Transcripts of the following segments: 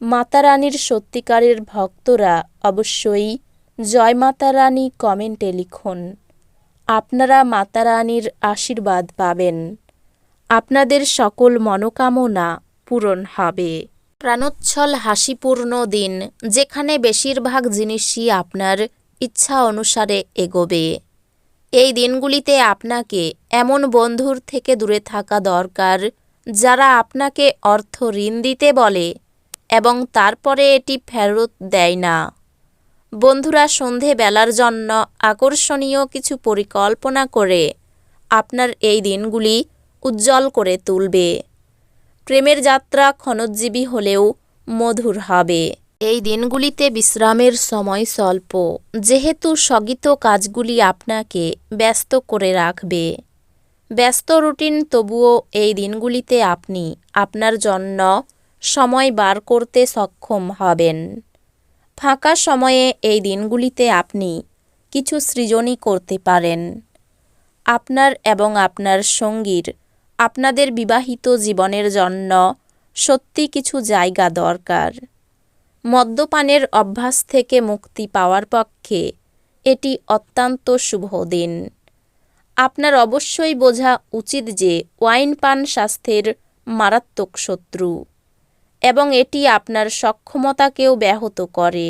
মাতারানীর সত্যিকারের ভক্তরা অবশ্যই জয় মাতারানী কমেন্টে লিখুন। আপনারা মাতারানীর আশীর্বাদ পাবেন। আপনাদের সকল মনোকামনা পূরণ হবে। প্রাণোচ্ছল হাসিপূর্ণ দিন, যেখানে বেশিরভাগ জিনিসই আপনার ইচ্ছা অনুসারে এগোবে। এই দিনগুলিতে আপনাকে এমন বন্ধুর থেকে দূরে থাকা দরকার, যারা আপনাকে অর্থ ঋণ দিতে বলে এবং তারপরে এটি ফেরত দেয় না। বন্ধুরা সন্ধে বেলার জন্য আকর্ষণীয় কিছু পরিকল্পনা করে আপনার এই দিনগুলি উজ্জ্বল করে তুলবে। প্রেমের যাত্রা ক্ষণজীবী হলেও মধুর হবে। এই দিনগুলিতে বিশ্রামের সময় স্বল্প, যেহেতু স্থগিত কাজগুলি আপনাকে ব্যস্ত করে রাখবে। ব্যস্ত রুটিন, তবুও এই দিনগুলিতে আপনি আপনার জন্য সময় বার করতে সক্ষম হবেন। ফাঁকা সময়ে এই দিনগুলিতে আপনি কিছু সৃজনই করতে পারেন। আপনার এবং আপনার সঙ্গীর, আপনাদের বিবাহিত জীবনের জন্য সত্যি কিছু জায়গা দরকার। মদ্যপানের অভ্যাস থেকে মুক্তি পাওয়ার পক্ষে এটি অত্যন্ত শুভ দিন। আপনার অবশ্যই বোঝা উচিত যে ওয়াইন পান স্বাস্থ্যের মারাত্মক শত্রু। এবং এটি আপনার সক্ষমতাকেও ব্যাহত করে।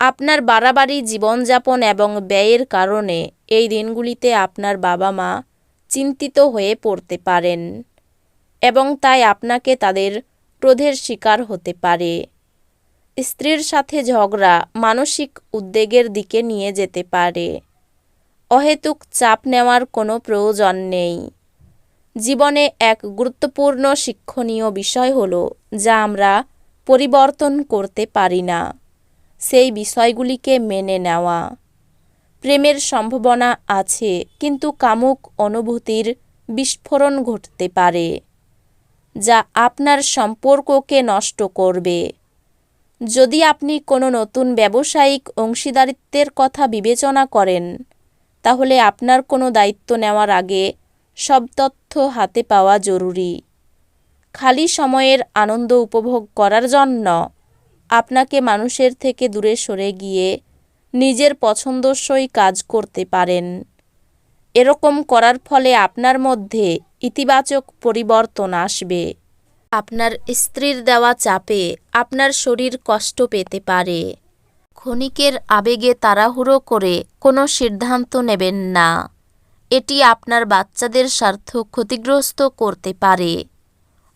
আপনার বাড়াবাড়ি, জীবনযাপন এবং ব্যয়ের কারণে এই দিনগুলিতে আপনার বাবা মা চিন্তিত হয়ে পড়তে পারেন এবং তাই আপনাকে তাদের ক্রোধের শিকার হতে পারে। স্ত্রীর সাথে ঝগড়া মানসিক উদ্বেগের দিকে নিয়ে যেতে পারে। অহেতুক চাপ নেওয়ার কোনো প্রয়োজন নেই। জীবনে এক গুরুত্বপূর্ণ শিক্ষণীয় বিষয় হল যা আমরা পরিবর্তন করতে পারি না, সেই বিষয়গুলিকে মেনে নেওয়া। প্রেমের সম্ভাবনা আছে, কিন্তু কামুক অনুভূতির বিস্ফোরণ ঘটতে পারে, যা আপনার সম্পর্ককে নষ্ট করবে। যদি আপনি কোনো নতুন ব্যবসায়িক অংশীদারিত্বের কথা বিবেচনা করেন, তাহলে আপনার কোনো দায়িত্ব নেওয়ার আগে সব তথ্য হাতে পাওয়া জরুরি। খালি সময়ের আনন্দ উপভোগ করার জন্য আপনাকে মানুষের থেকে দূরে সরে গিয়ে নিজের পছন্দসই কাজ করতে পারেন। এরকম করার ফলে আপনার মধ্যে ইতিবাচক পরিবর্তন আসবে। আপনার স্ত্রীর দেওয়া চাপে আপনার শরীর কষ্ট পেতে পারে। ক্ষণিকের আবেগে তাড়াহুড়ো করে কোনো সিদ্ধান্ত নেবেন না। এটি আপনার বাচ্চাদের স্বার্থ ক্ষতিগ্রস্ত করতে পারে।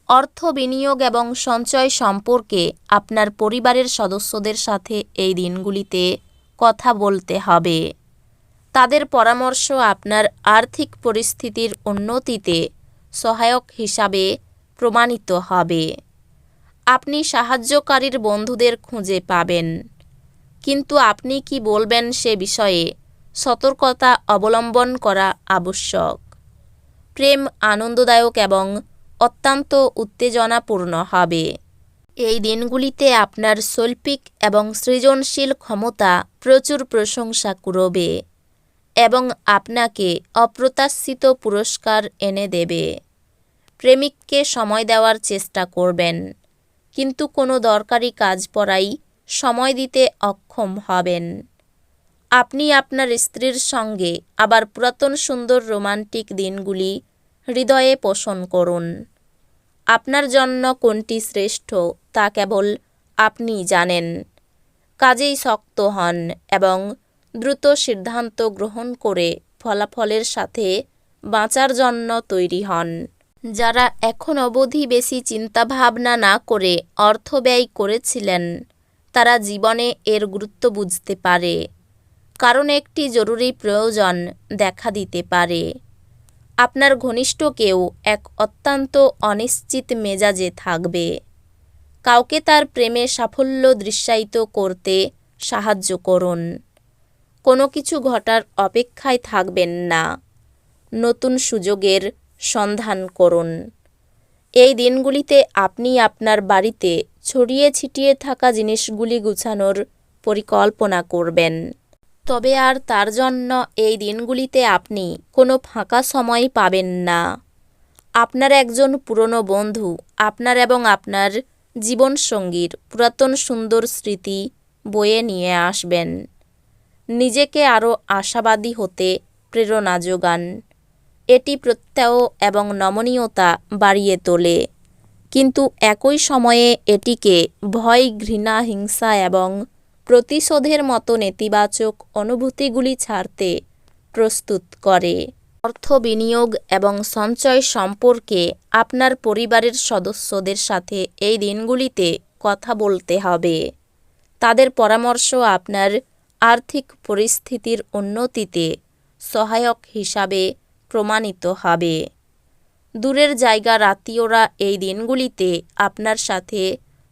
অর্থ বিনিয়োগ এবং সঞ্চয় সম্পর্কে আপনার পরিবারের সদস্যদের সাথে এই দিনগুলিতে কথা বলতে হবে। তাদের পরামর্শ আপনার আর্থিক পরিস্থিতির উন্নতিতে সহায়ক হিসাবে প্রমাণিত হবে। আপনি সাহায্যকারীর বন্ধুদের খুঁজে পাবেন। কিন্তু আপনি কি বলবেন সে বিষয়ে সতর্কতা অবলম্বন করা আবশ্যক। প্রেম আনন্দদায়ক এবং অত্যন্ত উত্তেজনাপূর্ণ হবে। এই দিনগুলিতে আপনার শৈল্পিক এবং সৃজনশীল ক্ষমতা প্রচুর প্রশংসা কুড়বে এবং আপনাকে অপ্রত্যাশিত পুরস্কার এনে দেবে। প্রেমিককে সময় দেওয়ার চেষ্টা করবেন, কিন্তু কোনো দরকারি কাজ পড়াই সময় দিতে অক্ষম হবেন। আপনি আপনার স্ত্রীর সঙ্গে আবার পুরাতন সুন্দর রোমান্টিক দিনগুলি হৃদয়ে পোষণ করুন। আপনার জন্য কোনটি শ্রেষ্ঠ তা কেবল আপনি জানেন। কাজেই শক্ত হন এবং দ্রুত সিদ্ধান্ত গ্রহণ করে ফলাফলের সাথে বাঁচার জন্য তৈরি হন। যারা এখন অবধি বেশি চিন্তাভাবনা না করে অর্থ ব্যয় করেছিলেন, তারা জীবনে এর গুরুত্ব বুঝতে পারে। কারণ একটি জরুরি প্রয়োজন দেখা দিতে পারে। আপনার ঘনিষ্ঠ কেউ এক অত্যন্ত অনিশ্চিত মেজাজে থাকবে। কাউকে তার প্রেমে সাফল্য দৃশ্যায়িত করতে সাহায্য করুন। কোনো কিছু ঘটার অপেক্ষায় থাকবেন না। নতুন সুযোগের সন্ধান করুন। এই দিনগুলিতে আপনি আপনার বাড়িতে ছড়িয়ে ছিটিয়ে থাকা জিনিসগুলি গুছানোর পরিকল্পনা করবেন। তবে আর তার জন্য এই দিনগুলিতে আপনি কোনো ফাঁকা সময় পাবেন না। আপনার একজন পুরনো বন্ধু, আপনার এবং আপনার জীবনসঙ্গীর পুরাতন সুন্দর স্মৃতি বয়ে নিয়ে আসবেন। নিজেকে আরও আশাবাদী হতে প্রেরণা যোগান। এটি প্রত্যয় এবং নমনীয়তা বাড়িয়ে তোলে। কিন্তু একই সময়ে এটিকে ভয়, ঘৃণা, হিংসা এবং প্রতিশোধের মতো নেতিবাচক অনুভূতিগুলি ছাড়তে প্রস্তুত করে। অর্থ বিনিয়োগ এবং সঞ্চয় সম্পর্কে আপনার পরিবারের সদস্যদের সাথে এই দিনগুলিতে কথা বলতে হবে। তাদের পরামর্শ আপনার আর্থিক পরিস্থিতির উন্নতিতে সহায়ক হিসাবে প্রমাণিত হবে। দূরের জায়গার আত্মীয়রা এই দিনগুলিতে আপনার সাথে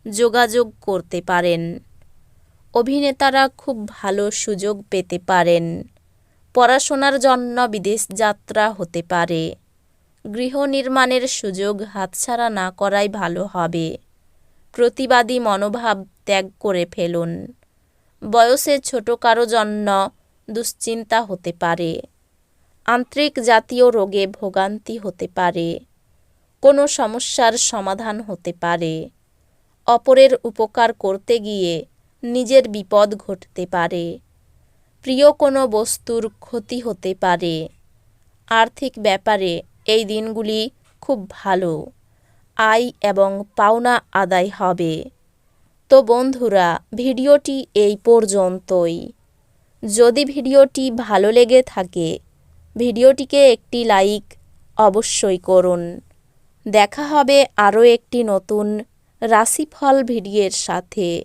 যোগাযোগ করতে পারেন। অভিনেতারা খুব ভালো সুযোগ পেতে পারেন। পড়াশোনার জন্য বিদেশ যাত্রা হতে পারে। গৃহ নির্মাণের সুযোগ হাতছাড়া না করাই ভালো হবে। প্রতিবাদী মনোভাব ত্যাগ করে ফেলুন। বয়সে ছোট কারও জন্য দুশ্চিন্তা হতে পারে। আন্তরিক জাতীয় রোগে ভোগান্তি হতে পারে। কোনো সমস্যার সমাধান হতে পারে। অপরের উপকার করতে গিয়ে নিজের বিপদ ঘটতে পারে। প্রিয় কোনো বস্তুর ক্ষতি হতে পারে। আর্থিক ব্যাপারে এই দিনগুলি খুব ভালো। আয় এবং পাওনা আদায় হবে। তো বন্ধুরা, ভিডিওটি এই পর্যন্তই। যদি ভিডিওটি ভালো লেগে থাকে, ভিডিওটিকে একটি লাইক অবশ্যই করুন। দেখা হবে আরও একটি নতুন রাশিফল ভিডিওর সাথে।